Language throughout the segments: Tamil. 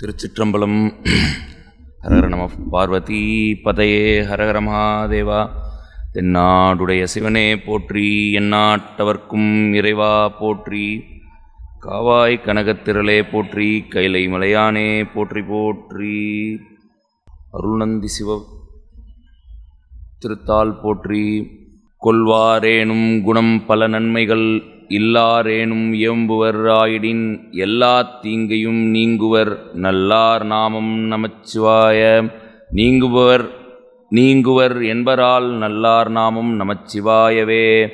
திருச்சிற்றம்பலம். ஹரஹர நம பார்வதி பதையே. ஹரஹர மகாதேவா தென்னாடுடைய சிவனே போற்றி எந்நாட்டவர்க்கும் இறைவா போற்றி காவாய் கனகத்திரளே போற்றி கைலை மலையானே போற்றி போற்றி அருள்நந்தி சிவ திருத்தால் போற்றி கொள்வாரேனும் குணம் பல நன்மைகள் இல்லாரேனும் இயம்புவர் ஆயிடின் எல்லா தீங்கையும் நீங்குவர் நல்லார் நாமம் நமச்சிவாய. நீங்குவர் நீங்குவர் என்பரால் நல்லார் நாமம் நமச்சிவாயவே.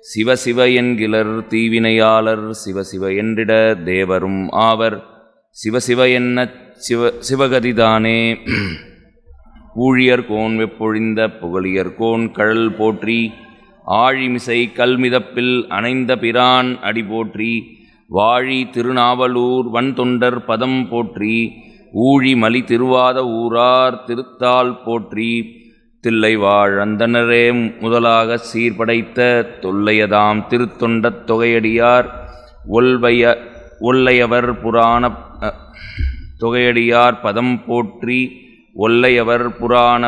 சிவ சிவ என்கிலர் தீவினையாளர் சிவ சிவ என்றிட தேவரும் ஆவர். சிவ என்ன சிவ சிவகதிதானே. ஊழியர் கோன் வெப்பொழிந்த புகழியர் கோன் கழல் போற்றி ஆழிமிசை கல்மிதப்பில் அணைந்த பிரான் அடி போற்றி வாழி திருநாவலூர் வன்தொண்டர் பதம் போற்றி ஊழி மலி திருவாத ஊரார் திருத்தால் போற்றி தில்லை வாழ் அந்தனரே முதலாக சீர்படைத்த தொல்லையதாம் திருத்தொண்டத் தொகையடியார் ஒல்வைய ஒல்லையவர் புராண தொகையடியார் பதம் போற்றி ஒல்லையவர் புராண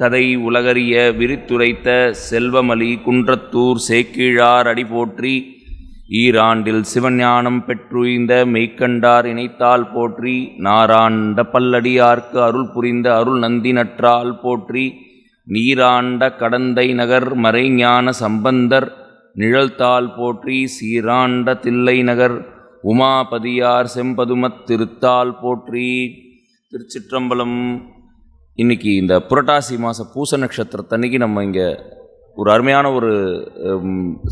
கதை உலகறிய விரித்துரைத்த செல்வமலி குன்றத்தூர் சேக்கிழார் அடி போற்றி ஈராண்டில் சிவஞானம் பெற்றுய்ந்த மெய்க்கண்டார் இணைத்தால் போற்றி நாராண்ட பல்லடியார்க்கு அருள் புரிந்த அருள் நந்தி நற்றால் போற்றி நீராண்ட கடந்தை நகர் மறைஞான சம்பந்தர் நிழல்தால் போற்றி சீராண்ட தில்லை நகர் உமாபதியார் செம்பதுமத் திருத்தால் போற்றி. திருச்சிற்றம்பலம் இன்னைக்கு இந்த புரட்டாசி மாத பூச நட்சத்திரத்தன்னைக்கு நம்ம இங்கே ஒரு அருமையான ஒரு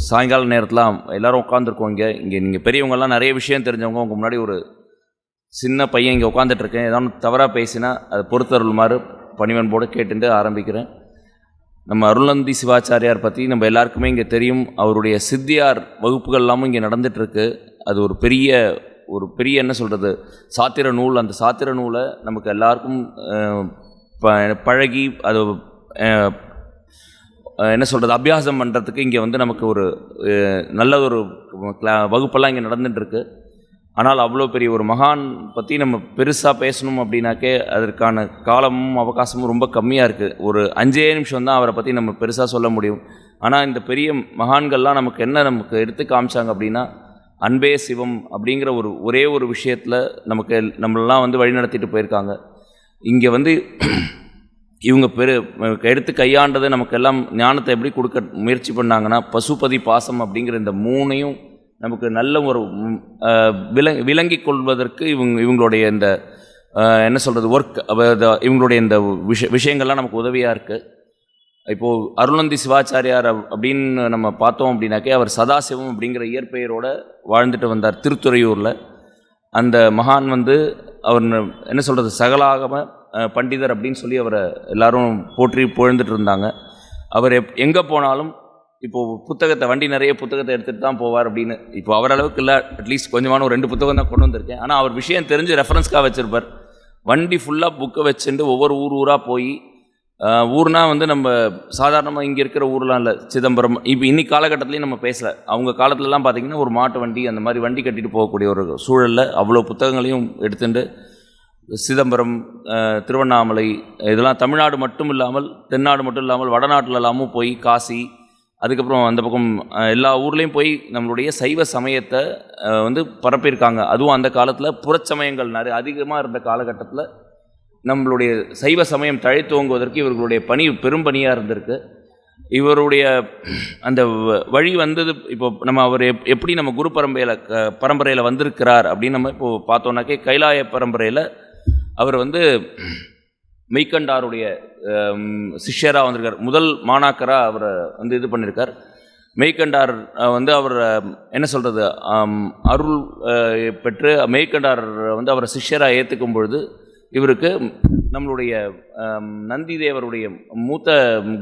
சாயங்கால நேரத்தில் எல்லோரும் உட்காந்துருக்கோம் இங்கே. இங்கே நீங்கள் பெரியவங்கெல்லாம் நிறைய விஷயம் தெரிஞ்சவங்க உங்கள் முன்னாடி ஒரு சின்ன பையன் இங்கே உட்காந்துட்ருக்கேன் ஏதாவது தவறாக பேசினா அதை பொறுத்தருள்மாறு பணிவன்போடு கேட்டுட்டு ஆரம்பிக்கிறேன். நம்ம அருளந்தி சிவாச்சாரியார் பற்றி நம்ம எல்லாருக்குமே இங்கே தெரியும். அவருடைய சித்தியார் வகுப்புகள் எல்லாமும் இங்கே நடந்துகிட்ருக்கு அது ஒரு பெரிய ஒரு பெரிய என்ன சொல்கிறது சாத்திர நூல். அந்த சாத்திர நூலை நமக்கு எல்லாருக்கும் ப பழகி அது என்ன சொல்கிறது அபியாசம் பண்ணுறதுக்கு இங்கே வந்து நமக்கு ஒரு நல்ல ஒரு கிளா வகுப்பெல்லாம் இங்கே நடந்துகிட்ருக்கு ஆனால் அவ்வளோ பெரிய ஒரு மகான் பற்றி நம்ம பெருசாக பேசணும் அப்படின்னாக்கே அதற்கான காலமும் அவகாசமும் ரொம்ப கம்மியாக இருக்குது ஒரு அஞ்சே நிமிஷம் தான் அவரை பற்றி நம்ம பெருசாக சொல்ல முடியும். ஆனால் இந்த பெரிய மகான்கள்லாம் நமக்கு என்ன நமக்கு எடுத்து காமிச்சாங்க அப்படின்னா அன்பே சிவம் அப்படிங்கிற ஒரு ஒரே ஒரு விஷயத்தில் நமக்கு நம்மளெல்லாம் வந்து வழிநடத்திட்டு போயிருக்காங்க. இங்கே வந்து இவங்க பெரு எடுத்து கையாண்டது நமக்கெல்லாம் ஞானத்தை எப்படி கொடுக்க முயற்சி பண்ணாங்கன்னா பசுபதி பாசம் அப்படிங்கிற இந்த மூணையும் நமக்கு நல்ல ஒரு விலங் விளங்கி விளங்கிக் கொள்வதற்கு இவங்க இவங்களுடைய இந்த என்ன சொல்கிறது ஒர்க் இவங்களுடைய இந்த விஷ விஷயங்கள்லாம் நமக்கு உதவியாக இருக்குது இப்போது அருளந்தி சிவாச்சாரியார் அப்படின்னு நம்ம பார்த்தோம் அப்படின்னாக்கே அவர் சதாசிவம் அப்படிங்கிற இயற்பெயரோடு வாழ்ந்துட்டு வந்தார் திருத்துறையூரில். அந்த மகான் வந்து அவர் என்ன சொல்கிறது சகலாகம பண்டிதர் அப்படின்னு சொல்லி அவரை எல்லாரும் போற்றி புகழ்ந்துட்டு இருந்தாங்க. அவர் எப் எங்கே போனாலும் இப்போது புத்தகத்தை வண்டி நிறைய புத்தகத்தை எடுத்துகிட்டு தான் போவார் அப்படின்னு. இப்போ அவர் அளவுக்கு இல்லை அட்லீஸ்ட் கொஞ்சமான ஒரு ரெண்டு புத்தகம் தான் கொண்டு வந்திருக்கேன். ஆனால் அவர் விஷயம் தெரிஞ்சு ரெஃபரன்ஸ்க்காக வச்சுருப்பார். வண்டி ஃபுல்லாக புக்கை வச்சுட்டு ஒவ்வொரு ஊர் ஊராக போய் ஊர்னா வந்து நம்ம சாதாரணமாக இங்கே இருக்கிற ஊர்லாம் இல்லை. சிதம்பரம் இப்போ இன்னைக்கு காலகட்டத்துலேயும் நம்ம பேசலை. அவங்க காலத்துலலாம் பார்த்திங்கன்னா ஒரு மாட்டு வண்டி அந்த மாதிரி வண்டி கட்டிட்டு போகக்கூடிய ஒரு சூழலில் அவ்வளோ புத்தகங்களையும் எடுத்துட்டு சிதம்பரம் திருவண்ணாமலை இதெல்லாம் தமிழ்நாடு மட்டும் இல்லாமல் தென்னாடு மட்டும் இல்லாமல் வடநாட்டில் எல்லாமும் போய் காசி அதுக்கப்புறம் அந்த பக்கம் எல்லா ஊர்லேயும் போய் நம்மளுடைய சைவ சமயத்தை வந்து பரப்பியிருக்காங்க. அதுவும் அந்த காலத்தில் புறச்சமயங்கள் நிறைய அதிகமாக இருந்த காலகட்டத்தில் நம்மளுடைய சைவ சமயம் தழைத்துவங்குவதற்கு இவர்களுடைய பணி பெரும்பணியாக இருந்திருக்கு. இவருடைய அந்த வ- வழி வந்தது இப்போ நம்ம அவர் எப் எப்படி நம்ம குரு பரம்பரையில் பரம்பரையில் வந்திருக்கிறார் அப்படின்னு நம்ம இப்போது பார்த்தோன்னாக்கே கைலாய பரம்பரையில் அவர் வந்து மெய்கண்டாருடைய சிஷ்யராக வந்திருக்கார். முதல் மாணாக்கராக அவரை வந்து இது பண்ணியிருக்கார் மெய்கண்டார் வந்து அவர் என்ன சொல்கிறது அருள் பெற்று மெய்கண்டார் வந்து அவரை சிஷ்யராக ஏற்றுக்கும் பொழுது இவருக்கு நம்மளுடைய நந்திதேவருடைய நந்தி தேவருடைய மூத்த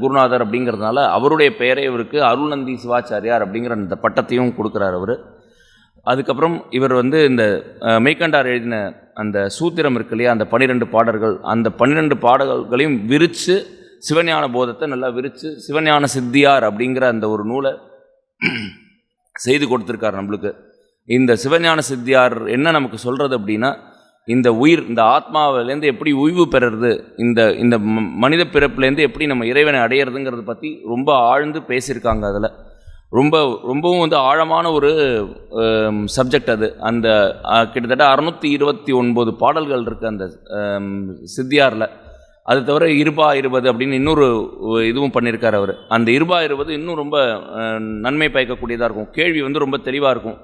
குருநாதர் அப்படிங்கிறதுனால அவருடைய பெயரை இவருக்கு அருள் நந்தி சிவாச்சாரியார் அப்படிங்கிற அந்த பட்டத்தையும் கொடுக்குறார் அவர். அதுக்கப்புறம் இவர் வந்து இந்த மெய்கண்டார் எழுதின அந்த சூத்திரம் இருக்கு இல்லையா அந்த பன்னிரெண்டு பாடல்கள் அந்த பன்னிரெண்டு பாடல்களையும் விரித்து சிவஞான போதத்தை நல்லா விரித்து சிவஞான சித்தியார் அப்படிங்கிற அந்த ஒரு நூலை செய்து கொடுத்துருக்கார் நம்மளுக்கு. இந்த சிவஞான சித்தியார் என்ன நமக்கு சொல்கிறது அப்படின்னா இந்த உயிர் இந்த ஆத்மாவிலேருந்து எப்படி ஓய்வு பெறுறது இந்த இந்த ம- மனித பிறப்புலேருந்து எப்படி நம்ம இறைவனை அடையிறதுங்கிறத பற்றி ரொம்ப ஆழ்ந்து பேசியிருக்காங்க அதில். ரொம்ப ரொம்பவும் வந்து ஆழமான ஒரு சப்ஜெக்ட் அது. அந்த கிட்டத்தட்ட அறுநூற்றி இருபத்தி ஒன்பது பாடல்கள் இருக்குது அந்த சித்தியாரில். அது தவிர இருபா இருபது அப்படின்னு இன்னொரு இதுவும் பண்ணியிருக்கார் அவர். அந்த இருபா இருபது இன்னும் ரொம்ப நன்மை பயக்கக்கூடியதாக இருக்கும். கேள்வி வந்து ரொம்ப தெளிவாக இருக்கும்.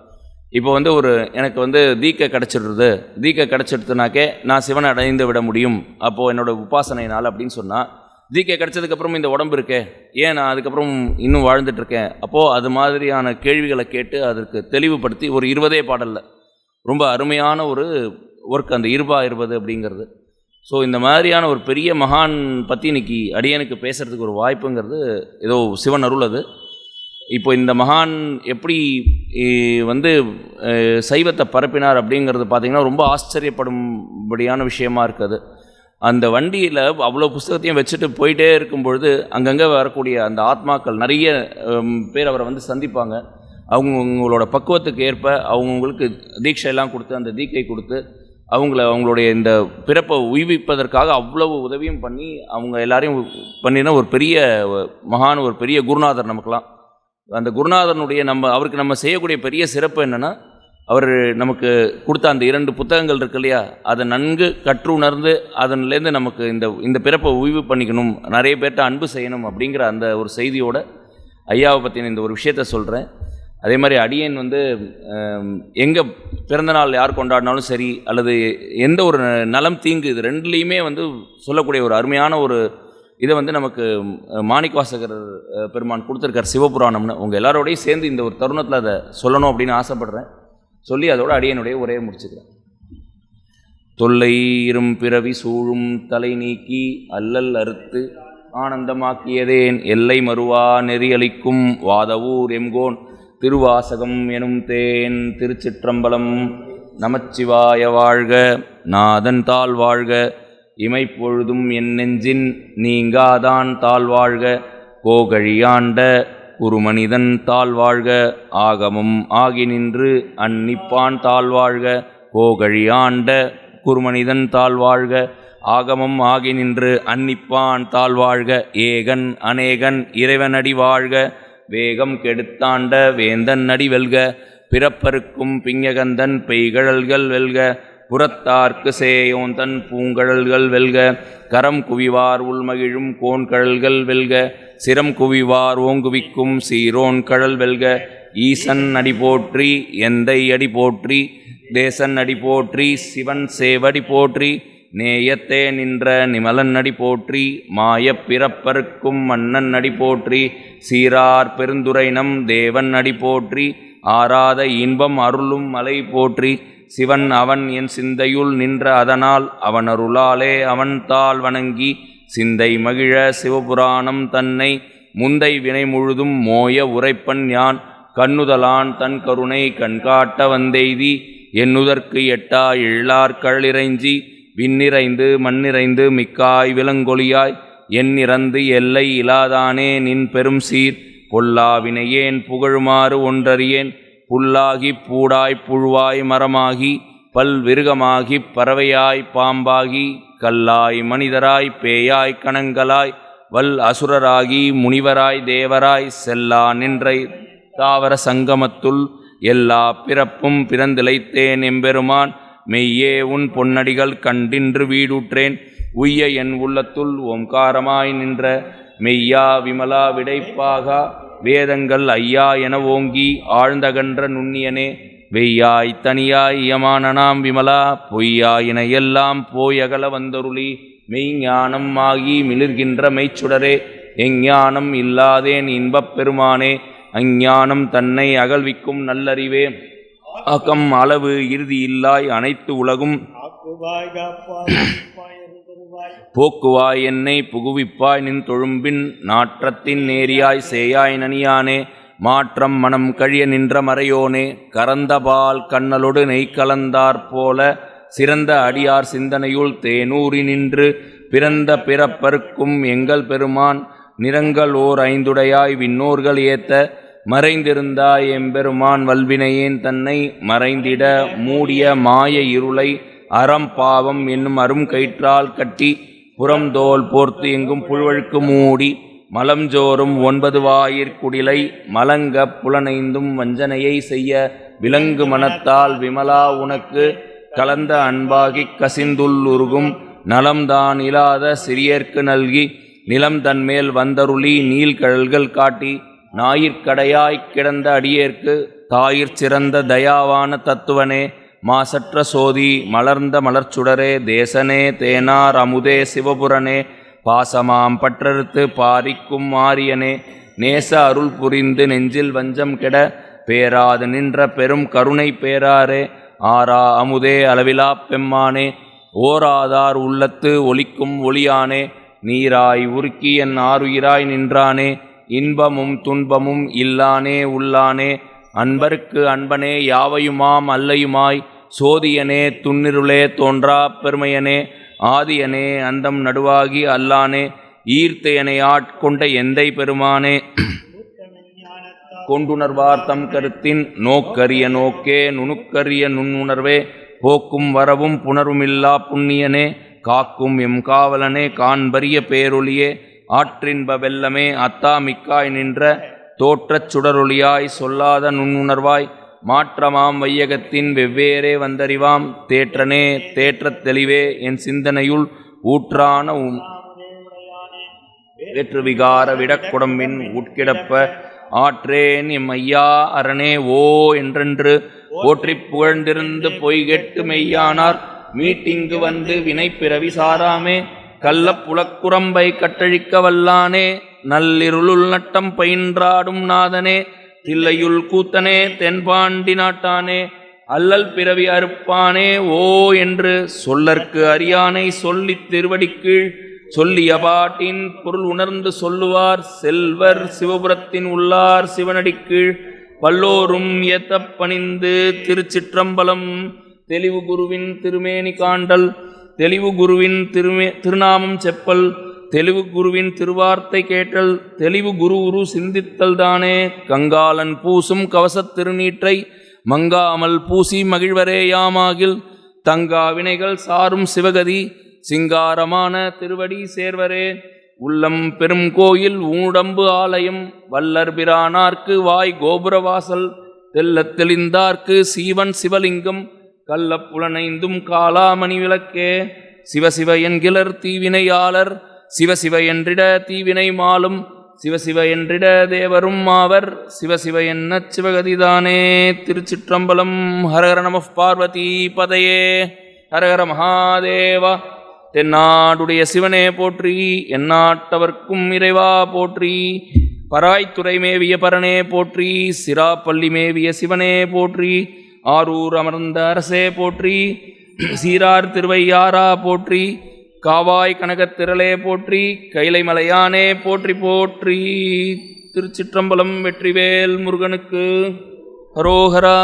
இப்போ வந்து ஒரு எனக்கு வந்து தீக்கை கிடச்சிடுறது. தீக்க கிடச்சிடுதுனாக்கே நான் சிவனை அடைந்து விட முடியும். அப்போது என்னோட உபாசனையினால் அப்படின்னு சொன்னால் தீக்கை கிடச்சதுக்கப்புறம் இந்த உடம்பு இருக்கே. ஏன் நான் அதுக்கப்புறம் இன்னும் வாழ்ந்துட்டு இருக்கேன் அப்போது அது மாதிரியான கேள்விகளை கேட்டு அதற்கு தெளிவுபடுத்தி ஒரு இருபதே பாடலில். ரொம்ப அருமையான ஒரு ஒர்க் அந்த இருபா இருபது அப்படிங்கிறது. ஸோ இந்த மாதிரியான ஒரு பெரிய மகான் பற்றி இன்னைக்கு அடியனுக்கு பேசுகிறதுக்கு ஒரு வாய்ப்புங்கிறது ஏதோ சிவன் அருள் அது. இப்போ இந்த மகான் எப்படி வந்து சைவத்தை பரப்பினார் அப்படிங்கிறது பார்த்திங்கன்னா ரொம்ப ஆச்சரியப்படும்படியான விஷயமா இருக்குது. அந்த வண்டியில் அவ்வளோ புஸ்தகத்தையும் வச்சுட்டு போயிட்டே இருக்கும் பொழுது அங்கங்கே வரக்கூடிய அந்த ஆத்மாக்கள் நிறைய பேர் அவரை வந்து சந்திப்பாங்க. அவங்கவுங்களோட பக்குவத்துக்கு ஏற்ப அவங்கவுங்களுக்கு தீட்சையெல்லாம் கொடுத்து அந்த தீக்கை கொடுத்து அவங்கள அவங்களுடைய இந்த பிறப்பை உய்விப்பதற்காக அவ்வளவு உதவியும் பண்ணி அவங்க எல்லாரையும் பண்ணின ஒரு பெரிய மகான் ஒரு பெரிய குருநாதர் நமக்கெல்லாம். அந்த குருநாதனுடைய நம்ம அவருக்கு நம்ம செய்யக்கூடிய பெரிய சிறப்பு என்னென்னா அவர் நமக்கு கொடுத்த அந்த இரண்டு புத்தகங்கள் இருக்கு இல்லையா அதை நன்கு கற்றுணர்ந்து அதன்லேருந்து நமக்கு இந்த இந்த பிறப்பை ஓய்வு பண்ணிக்கணும் நிறைய பேர்ட்ட அன்பு செய்யணும் அப்படிங்கிற அந்த ஒரு செய்தியோட ஐயாவை பற்றின இந்த ஒரு விஷயத்த சொல்கிறேன் அதே மாதிரி அடியன் வந்து எங்கே பிறந்தநாள் யார் கொண்டாடினாலும் சரி அல்லது எந்த ஒரு நலம் தீங்கு இது ரெண்டுலேயுமே வந்து சொல்லக்கூடிய ஒரு அருமையான ஒரு இதை வந்து நமக்கு அஹ், மாணிக்கவாசகர் பெருமான் கொடுத்துருக்கார் சிவபுராணம்னு. உங்கள் எல்லாரோடையும் சேர்ந்து இந்த ஒரு தருணத்தில் அதை சொல்லணும் அப்படின்னு ஆசைப்படுறேன். சொல்லி அதோட அடியனுடைய உரையை முடிச்சுக்கிறேன். தொல்லை இரும் பிறவி சூழும் தலை நீக்கி அல்லல் அறுத்து ஆனந்தமாக்கியதேன். எல்லை மறுவா நெறியளிக்கும் வாதவூர் எம்கோன். திருவாசகம் எனும் தேன் திருச்சிற்றம்பலம். நமச்சிவாய வாழ்க நாதன் தாழ் வாழ்க. இமைப்பொழுதும் என் நெஞ்சின் நீங்காதான் தாழ்வாழ்க. கோகழியாண்ட குருமனிதன் தாழ்வாழ்க. ஆகமும் ஆகி நின்று அந்நிப்பான் தாழ்வாழ்க. கோகழியாண்ட குருமனிதன் தாழ்வாழ்க. ஆகமம் ஆகி நின்று அன்னிப்பான் தாழ்வாழ்க. ஏகன் அநேகன் இறைவனடி வாழ்க. வேகம் கெடுத்தாண்ட வேந்தன் அடி வெல்க. பிறப்பருக்கும் பிங்ககந்தன் பெய்கழல்கள் வெல்க. புறத்தார்க்கு சேயோந்தன் பூங்கழல்கள் வெல்க கரம் குவிவார் உள்மகிழும் கோண்கழல்கள் வெல்க சிரம் குவிவார் ஓங்குவிக்கும் சீரோன் கழல் வெல்க ஈசன் அடி போற்றி எந்தை அடி போற்றி தேசன் அடி போற்றி சிவன் சேவடி போற்றி நேயத்தே நின்ற நிமலன் அடி போற்றி மாயப் பிறப்பருக்கும் மன்னன் அடி போற்றி சீரார் பெருந்துரைனம் தேவன் அடி போற்றி ஆராத இன்பம் அருளும் மலை போற்றி சிவன் அவன் என் சிந்தையுள் நின்ற அதனால் அவன் அருளாலே அவன் தாள் வணங்கி சிந்தை மகிழ சிவபுராணம் தன்னை முந்தை வினை முழுதும் மோய உரைப்பன் யான். கண்ணுதலான் தன் கருணை கண்காட்ட வந்தெய்தி எண்ணுதற்கு எட்டா எழிலார்களிறைஞ்சி விண்ணிறைந்து மண்ணிறைந்து மிக்காய் விலங்கொலியாய் என் இறந்து எல்லை இலாதானே நின் பெரும் சீர் பொல்லாவினையேன் புகழுமாறு ஒன்றறியேன். புல்லாகி பூடாய் புழுவாய் மரமாகி பல் விருகமாகிப் பறவையாய் பாம்பாகி கல்லாய் மனிதராய் பேயாய் கணங்களாய் வல் அசுரராகி முனிவராய் தேவராய் செல்லா நின்றை தாவர சங்கமத்துள் எல்லா பிறப்பும் பிறந்திழைத்தேன் எம்பெருமான். மெய்யே உன் பொன்னடிகள் கண்டின்று வீடுற்றேன். உய்ய என் உள்ளத்துள் ஓம்காரமாய் நின்ற மெய்யா விமலா விடைப்பாகா. வேதங்கள் ஐயா என ஓங்கி ஆழ்ந்தகன்ற நுண்ணியனே வெய்யாய் தனியாய் யமானனாம் விமலா பொய்யாயின எல்லாம் போயகல வந்தருளி மெய்ஞானம் ஆகி மிளிர்கின்ற மெய்ச்சுடரே எஞ்ஞானம் இல்லாதேன் இன்பப் பெருமானே அஞ்ஞானம் தன்னை அகழ்விக்கும் நல்லறிவே. அகம் அளவு இறுதி இல்லாய் அனைத்து உலகும். போக்குவாய் என்னை புகுவிப்பாய் நின் தொழும்பின் நாற்றத்தின் நேரியாய் சேயாய் நனியானே மாற்றம் மனம் கழிய நின்ற மறையோனே கரந்தபால் கண்ணலொடு நெய் கலந்தாற்போல சிறந்த அடியார் சிந்தனையுள் தேனூறி நின்று பிறந்த பிறப்பருக்கும் எங்கள் பெருமான் நிறங்கள் ஓர் ஐந்துடையாய் விண்ணோர்கள் ஏத்த மறைந்திருந்தாய் எம்பெருமான் வல்வினையேன் தன்னை மறைந்திட மூடிய மாய இருளை அறம் பாவம் என்னும் அரும் கயிற்றால் கட்டி புறந்தோல் போர்த்து எங்கும் புல்வழுக்கு மூடி மலம்ஜோறும் ஒன்பது வாயிற்குடிலை மலங்க புலனைந்தும் வஞ்சனையை செய்ய விலங்கு மனத்தால் விமலா உனக்கு கலந்த அன்பாகிக் கசிந்துள்ளுருகும் நலம்தான் இல்லாத சிறியர்க்கு நல்கி நிலம் தன்மேல் வந்தருளி நீள்கழல்கள் காட்டி ஞாயிற்கடையாய்க் கிடந்த அடியேற்கு தாயிற் சிறந்த தயாவான தத்துவனே மாசற்ற சோதி மலர்ந்த மலர்ச்சுடரே தேசனே தேனார் அமுதே சிவபுரனே பாசமாம் பற்றறுத்து பாரிக்கும் ஆரியனே நேச அருள் புரிந்து நெஞ்சில் வஞ்சம் கெட பேராது நின்ற பெரும் கருணை பேராரே ஆரா அமுதே அளவிலாப் பெம்மானே ஓராதார் உள்ளத்து ஒலிக்கும் ஒளியானே நீராய் உருக்கி என் ஆருயிராய் நின்றானே இன்பமும் துன்பமும் இல்லானே உள்ளானே அன்பர்க்கு அன்பனே யாவையுமாம் அல்லையுமாய் சோதியனே துன்னிருளே தோன்றா பெருமையனே ஆதியனே அந்தம் நடுவாகி அல்லானே ஈர்த்தையனை ஆட்கொண்ட எந்தை பெருமானே. கொண்டுணர்வார்த்தம் கருத்தின் நோக்கரிய நோக்கே நுணுக்கரிய நுண்ணுணர்வே போக்கும் வரவும் புணர்வுமில்லா புண்ணியனே காக்கும் எம் காவலனே காண்பரிய பேரொளியே ஆற்றின்ப வெல்லமே அத்தா மிக்காய் நின்ற தோற்றச் சுடரொளியாய் சொல்லாத நுண்ணுணர்வாய் மாற்றமாம் வையகத்தின் வெவ்வேறே வந்தறிவாம். தேற்றனே தேற்றத் தெளிவே என் சிந்தனையுள் ஊற்றான உம் வேற்று விகார விடக்குடம்பின் உட்கிடப்ப ஆற்றேன் எம் ஐயா அரணே ஓ என்றென்று போற்றிப் புகழ்ந்திருந்து பொய்கெட்டு மெய்யானார். மீட்டிங்கு வந்து வினை பிறவி சாராமே கள்ளப்புலக்குரம்பை கட்டழிக்க வல்லானே. நள்ளிருளுள் நட்டம் பயின்றாடும் நாதனே தில்லையுள் கூத்தனே தென்பாண்டி நாட்டானே அல்லல் பிறவி அறுப்பானே ஓ என்று சொல்லற்கு அறியானை சொல்லித் திருவடிக்கீழ் சொல்லிய பாட்டின் பொருள் உணர்ந்து சொல்லுவார் செல்வர் சிவபுரத்தின் உள்ளார் சிவனடிக்கீழ் பல்லோரும் ஏத்தப்பணிந்து திருச்சிற்றம்பலம் தெளிவு குருவின் திருமேனி காண்டல் தெளிவு குருவின் திருமே திருநாமம் செப்பல் தெளிவு குருவின் திருவார்த்தை கேட்டல் தெளிவு குரு உரு சிந்தித்தல் தானே. கங்காலன் பூசும் கவசத் திருநீற்றை மங்காமல் பூசி மகிழ்வரே யாமாகில். தங்கா வினைகள் சாரும் சிவகதி சிங்காரமான திருவடி சேர்வரே. உள்ளம் பெரும் கோயில் ஊடம்பு ஆலயம் வல்லர் பிரானார்க்கு வாய் கோபுரவாசல் தெல்லத் தெளிந்தார்க்கு சீவன் சிவலிங்கம் கள்ளப்புலனைந்தும் காலாமணி விளக்கே. சிவசிவ என்கிலர் தீவினையாளர் சிவசிவ என்றிட தீவினை மாலும் சிவசிவ என்றிட தேவரும் ஆவர் சிவசிவ என்ன சிவகதிதானே? திருச்சிற்றம்பலம் ஹரஹர நம பார்வதி பதையே. ஹரஹர மகாதேவா தென்னாடுடைய சிவனே போற்றி எந்நாட்டவர்க்கும் இறைவா போற்றி. பராய்த்துறை மேவிய பரனே போற்றி சிராப்பள்ளி மேவிய சிவனே போற்றி. ஆரூர் அமர்ந்த அரசே போற்றி சீரார் திருவையாரா போற்றி. காவாய் கனகத்திரளே போற்றி கைலை மலையானே போற்றி போற்றி. திருச்சிற்றம்பலம் வெற்றிவேல் முருகனுக்கு ஹரோஹரா.